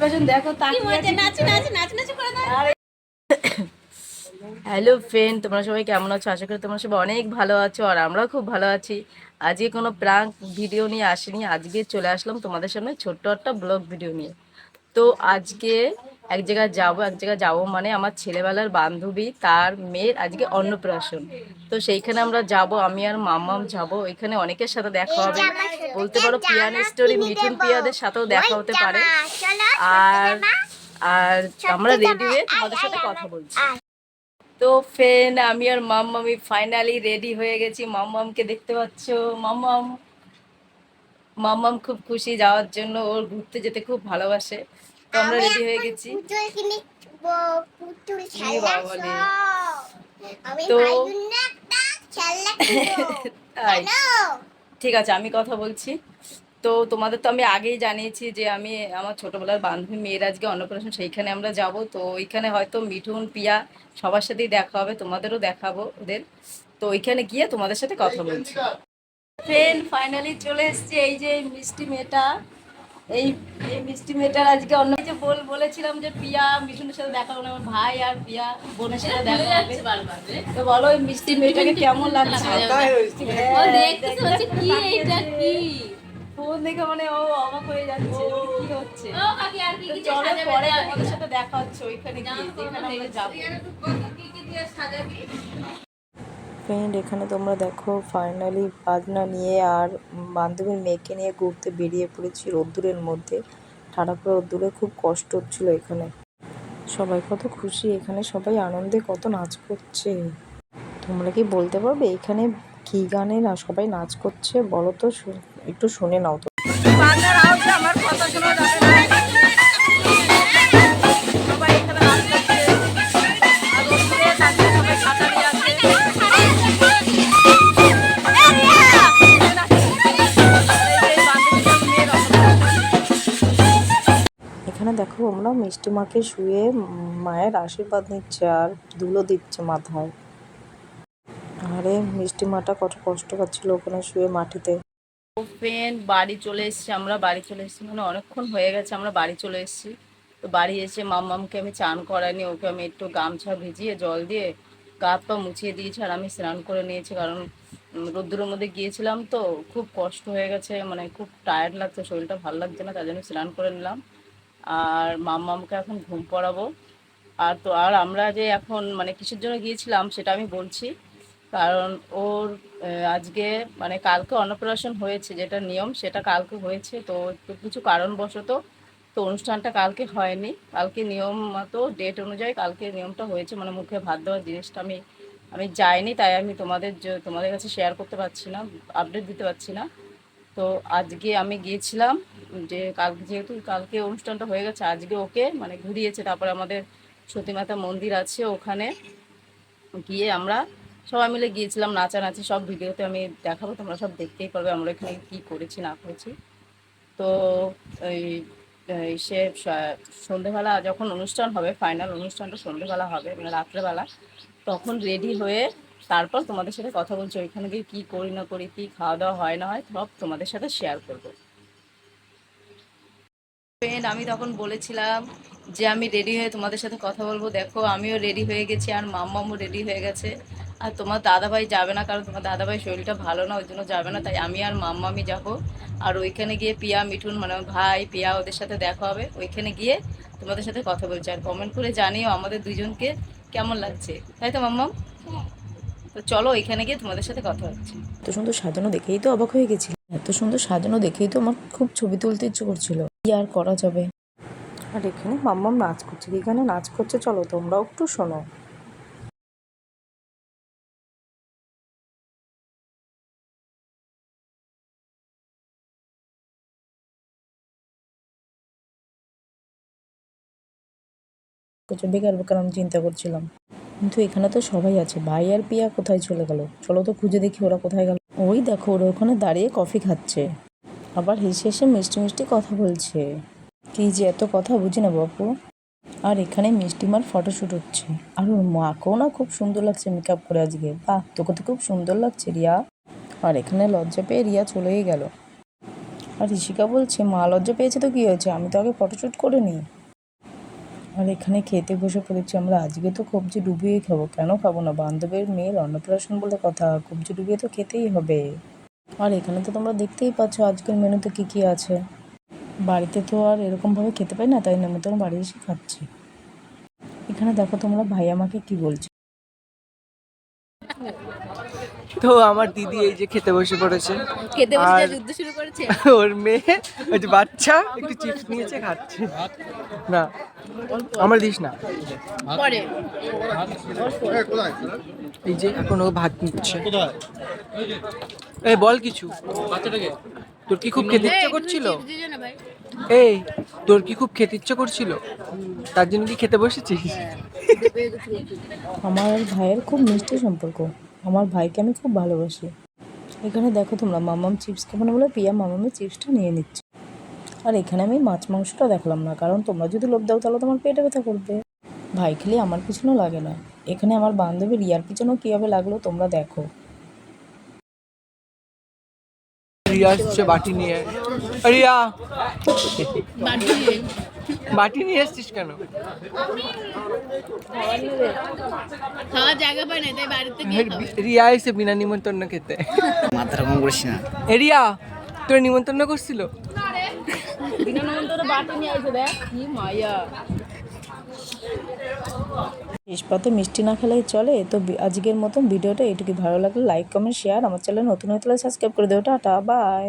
অন্নপ্রাশন দেখো কি মজা আছে। নাচ নাচ নাচ নাচ করে দাও। হ্যালো ফ্রেন্ড তোমরা সবাই কেমন আছো? আশা করি তোমরা সবাই অনেক ভালো আছো আর আমরাও খুব ভালো আছি। আজকে কোনো প্রাঙ্ক ভিডিও নিয়ে আসিনি। আজকে চলে আসলাম তোমাদের সামনে ছোট্ট একটা ব্লগ ভিডিও নিয়ে। তো আজকে এক জায়গায় যাব এক জায়গায় যাব মানে আমার ছেলেবেলার বান্ধবী তার মেয়ের আজকে অন্নপ্রাশন। তো সেইখানে আমরা যাব আমি আর মামাম যাব ওইখানে অনেকের সাথে দেখা হবে। বলতে পারো পিয়ান স্টোরি মিঠুন পিয়াদের সাথেও দেখা হতে পারে। আর আর আমরা রেডি হয়ে তোমাদের সাথে কথা বলছি। তো ফ্রেন্ড আমি আর মাম্মামি ফাইনালি রেডি হয়ে গেছি। মাম্মামকে দেখতে পাচ্ছ মাম্মাম। মাম্মাম খুব খুশি যাওয়ার জন্য ওর ঘুরতে যেতে খুব ভালোবাসে। তো আমরা রেডি হয়ে গেছি। তো- ঠিক আছে আমি কথা বলছি। তো তোমাদের তো আমি আগেই জানিয়েছি যে আমি আমার ছোটবেলার বান্ধবী মেয়ের আজকে অন্নপ্রাশন সেইখানে আমরা যাব। তো ওইখানে হয়তো মিঠুন পিয়া সবার সাথেই দেখা হবে তোমাদেরও দেখাবো ওদের। তো ওইখানে গিয়ে তোমাদের সাথে কথা বলছি। ফ্রেন্ড ফাইনালি চলে এসছে। এই যে এই মিষ্টি মেয়েটা। এই এই মিষ্টি মেয়েটার আজকে অন্য যে বল বলেছিলাম যে পিয়া মিঠুনের সাথে দেখা হবে না, আমার ভাই আর পিয়া বোনের সাথে দেখা হবে। তো বলো ওই মিষ্টি মেয়েটাকে কেমন লাগছে? ও দেখতেছে বলছে কি এইটা কি? ফোন দেখে মানে ও অবাক হয়ে যাচ্ছে কি হচ্ছে। ও কাকি আর কি কি চলো পরে দেখ। আমাদের সাথে দেখা হচ্ছে ওইখানে গিয়ে যেখানে আমরা যাব। কি কি দিয়ে সাজাবি? ফ্রেন্ড এখানে তোমরা দেখো ফাইনালি বাজনা নিয়ে আর বান্ধবীর মেয়েকে নিয়ে ঘুরতে বেরিয়ে পড়েছি রোদ্দুরের মধ্যে। ঠাড়া পড়া রোদ্দুরে খুব কষ্ট হচ্ছিল এখানে। সবাই কত খুশি, এখানে সবাই আনন্দে কত নাচ করছে। তোমরা কি বলতে পারবে, এখানে কি গানে না সবাই নাচ করছে? বলো তো একটু শুনে নাও তো। এখানে দেখো আমরা মিষ্টি মাকে শুয়ে মায়ের আশীর্বাদ নিচ্ছে আর ধুলো দিচ্ছে মাথায়। আরে, মিষ্টি মাটা কত কষ্ট পাচ্ছিল ওখানে শুয়ে মাটিতে। ফ্রেন্ড বাড়ি চলে এসেছি আমরা, বাড়ি চলে এসেছি মানে অনেকক্ষণ হয়ে গেছে আমরা বাড়ি চলে এসেছি। তো বাড়ি এসে মাম্মামকে আমি চান করাইনি, ওকে আমি একটু গামছা ভিজিয়ে, জল দিয়ে গা পা মুছিয়ে দিয়েছি আর আমি স্নান করে নিয়েছি কারণ রোদ্দুরের মধ্যে গিয়েছিলাম তো খুব কষ্ট হয়ে গেছে মানে খুব টায়ার্ড লাগছে, শরীরটা ভালো লাগছে না তার জন্য স্নান করে নিলাম। আর মাম্মামকে এখন ঘুম পড়াবো। আর তো, আর আমরা যে এখন মানে কিসের জন্য গিয়েছিলাম সেটা আমি বলছি। কারণ ওর আজকে মানে কালকে অন্নপ্রাশন হয়েছে, যেটা নিয়ম সেটা কালকে হয়েছে। তো কিছু কারণবশত তো অনুষ্ঠানটা কালকে হয়নি। কালকে নিয়ম মতো ডেট অনুযায়ী কালকে নিয়মটা হয়েছে। মানে মুখে ভাত দেওয়ার জিনিসটা আমি আমি যাইনি, তাই আমি তোমাদের তোমাদের কাছে শেয়ার করতে পারছি না আপডেট দিতে পারছি না। তো আজকে আমি গিয়েছিলাম যে কাল, যেহেতু কালকে অনুষ্ঠানটা হয়ে গেছে, আজকে ওকে মানে ঘুরিয়েছে, তারপরে আমাদের সতীমাতা মন্দির আছে ওখানে। গিয়ে আমরা সবাই মিলে গিয়েছিলাম নাচানাচি, সব ভিডিওতে আমি দেখাবো, তোমরা সব দেখতেই পারবে আমরা এখানে কী করেছি, না করেছি। তো এই স- সন্ধেবেলা যখন অনুষ্ঠান হবে ফাইনাল অনুষ্ঠানটা সন্ধেবেলা হবে মানে রাত্রেবেলা, তখন রেডি হয়ে তারপর তোমাদের সাথে কথা বলছি, ওইখানে গিয়ে কী করি, না করি, কী খাওয়া দাওয়া হয়, না হয়, সব তোমাদের সাথে শেয়ার করব। ফ্রেন্ড আমি তখন বলেছিলাম যে আমি রেডি হয়ে তোমাদের সাথে কথা বলব। দেখো আমিও রেডি হয়ে গেছি আর মাম্মামও রেডি হয়ে গেছে। আর তোমার দাদাভাই যাবে না কারণ তোমার দাদাভাই শরীরটা ভালো না ওই জন্য যাবে না। তাই আমি আর মাম্মামি যাব। আর ওইখানে গিয়ে পিয়া মিঠুন মানে ভাই পিয়া ওদের সাথে দেখা হবে। ওইখানে গিয়ে তোমাদের সাথে কথা বলছি। আর কমেন্ট করে জানিও আমাদের দুজনকে কেমন লাগছে। তাই তো মাম্মাম? তো চলো ওইখানে গিয়ে তোমাদের সাথে কথা হচ্ছে। এত সুন্দর সাজানো দেখেই তো অবাক হয়ে গেছি এত সুন্দর সাজানো দেখেই তো আমার খুব ছবি তুলতে ইচ্ছে করছিল। কি আর করা যাবে? আর এখানে মাম্মাম নাচ করছে। এখানে নাচ করছে? চলো তোমরাও একটু শোনো। বেকার বেকার আমি চিন্তা করছিলাম। কিন্তু এখানে তো সবাই আছে। ভাই আর পিয়া কোথায় চলে গেল? চলো তো খুঁজে দেখি ওরা কোথায় গেল। ওই দেখো ওরা ওখানে দাঁড়িয়ে কফি খাচ্ছে। আবার হেসে হেসে মিষ্টি মিষ্টি কথা বলছে। কি যে এত কথা বুঝি না বাপু। আর এখানে মিষ্টিমার ফটোশ্যুট হচ্ছে। আর ওর মাকেও না খুব সুন্দর লাগছে মেকআপ করে আজকে। বাহ, তোকে তো খুব সুন্দর লাগছে রিয়া। আর এখানে লজ্জা পেয়ে রিয়া চলেই গেল। আর ঋষিকা বলছে, মা, লজ্জা পেয়েছে তো কী হয়েছে? আমি তো আগে ফটোশ্যুট করে নিই আর এখানে খেতে বসে পড়েছি আমরা আজকে তো কবজি ডুবিয়ে খাব। কেন খাব না? বান্ধবের মেয়ের অন্নপ্রাশন বলে কথা। কবজি ডুবিয়ে তো খেতেই হবে। আর এখানে তো তোমরা দেখতেই পাচ্ছ আজকের মেনুতে কী কী আছে। বাড়িতে তো আর এরকমভাবে খেতে পাই না, তাই নেমন্তন্ন বাড়ি এসে খাচ্ছি। এখানে দেখো তোমরা ভাই আমাকে কি বলছে। তো আমার দিদি এই যে খেতে বসে পড়েছে। খেতে বসে যুদ্ধ শুরু করেছে? ওর মেয়ে ওই যে বাচ্চা একটু চিপস নিয়েছে খাচ্ছে। না আমার দিস না। পরে। এই যে এখন ও ভাত নিচ্ছে। এই বল কিছু। তোর কি খুব খেতে ইচ্ছা করছিল? এই তোর কি খুব খেতে ইচ্ছা করছিল? তার জন্য কি খেতে বসেছিস? আমার ভাইয়ের খুব মিষ্টি সম্পর্ক। আমার ভাইকে আমি খুব ভালোবাসি। এখানে দেখো তোমরা মামাম চিপস খাব না বলে? পিয়া মামামের চিপসটা নিয়ে নিচ্ছে। আর এখানে আমি মাছ মাংসটা দেখলাম না কারণ তোমরা যদি লোভ দাও তাহলে তোমার পেটে ব্যথা করবে। ভাই খেলে আমার পিছনেও লাগে না। এখানে আমার বান্ধবী রিয়ার পিছনেও কীভাবে লাগল তোমরা দেখো। রিয়া আসছে বাটি নিয়ে। রিয়া! বাটি নিয়ে এসছিস কেন? খাওয়ার জায়গা পায় না তাই বাড়িতে রিয়া এসে বিনা নিমন্ত্রণ খেতে। করিস না। রিয়া তোর নিমন্ত্রণ করছিল? বিনা নেমন্তন্ন বাটি নিয়ে আসে দেখ কি মায়া। শেষ পাতে মিষ্টি না খেলেই চলে তো আজকের মতন ভিডিওটা এটুকু ভালো লাগলে লাইক কমেন্ট শেয়ার আমার চ্যানেল নতুন হয়ে তাহলে সাবস্ক্রাইব করে দেবো। Tata bye